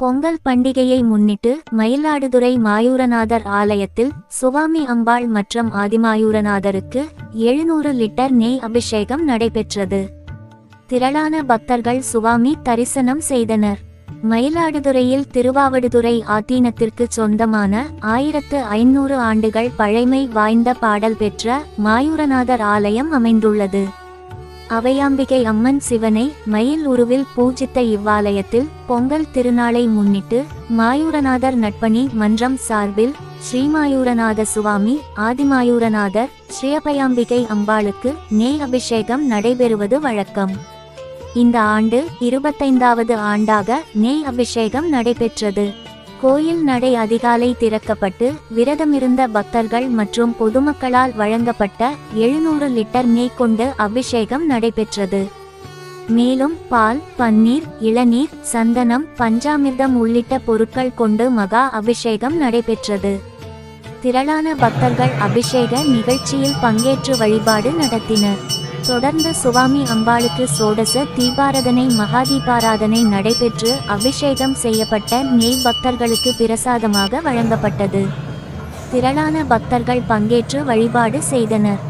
பொங்கல் பண்டிகையை முன்னிட்டு மயிலாடுதுறை மாயூரநாதர் ஆலயத்தில் சுவாமி அம்பாள் மற்றும் ஆதிமாயூரநாதருக்கு எழுநூறு லிட்டர் நெய் அபிஷேகம் நடைபெற்றது. திரளான பக்தர்கள் சுவாமி தரிசனம் செய்தனர். மயிலாடுதுறையில் திருவாவடுதுறை ஆதீனத்திற்கு சொந்தமான ஆயிரத்து ஐநூறு ஆண்டுகள் பழைமை வாய்ந்த பாடல் பெற்ற மாயூரநாதர் ஆலயம் அமைந்துள்ளது. அவையாம்பிகை அம்மன் சிவனை மயில் உருவில் பூஜித்த இவ்வாலயத்தில் பொங்கல் திருநாளை முன்னிட்டு மாயூரநாதர் நட்பணி மன்றம் சார்பில் ஸ்ரீமாயூரநாத சுவாமி ஆதிமாயூரநாதர் ஸ்ரீயபயாம்பிகை அம்பாளுக்கு நெய் அபிஷேகம் நடைபெறுவது வழக்கம். இந்த ஆண்டு இருபத்தைந்தாவது ஆண்டாக நெய் அபிஷேகம் நடைபெற்றது. கோயில் நடை அதிகாலை திறக்கப்பட்டு விரதமிருந்த பக்தர்கள் மற்றும் பொதுமக்களால் வழங்கப்பட்ட எழுநூறு லிட்டர் நெய் கொண்டு அபிஷேகம் நடைபெற்றது. மேலும் பால் பன்னீர் இளநீர் சந்தனம் பஞ்சாமிர்தம் உள்ளிட்ட பொருட்கள் கொண்டு மகா அபிஷேகம் நடைபெற்றது. திரளான பக்தர்கள் அபிஷேக நிகழ்ச்சியில் பங்கேற்று வழிபாடு நடத்தினர். தொடர்ந்து சுவாமி அம்பாளுக்கு சோடச தீபாராதனை மகாதீபாராதனை நடைபெற்று அபிஷேகம் செய்யப்பட்ட நெய் பக்தர்களுக்கு பிரசாதமாக வழங்கப்பட்டது. திரளான பக்தர்கள் பங்கேற்று வழிபாடு செய்தனர்.